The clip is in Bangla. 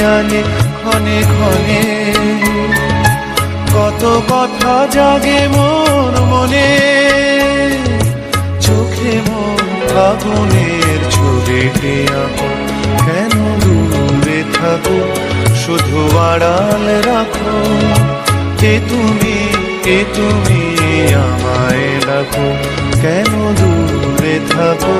ধ্যানে ক্ষণে ক্ষণে। কত কথা জাগে মোর মনে, চোখে মোর আগুনের ছবিটি আঁকো কেন দূরে থাকো, শুধু আড়াল রাখো। কে তুমি কে তুমি আমায় ডাকো। কেন দূরে থাকো?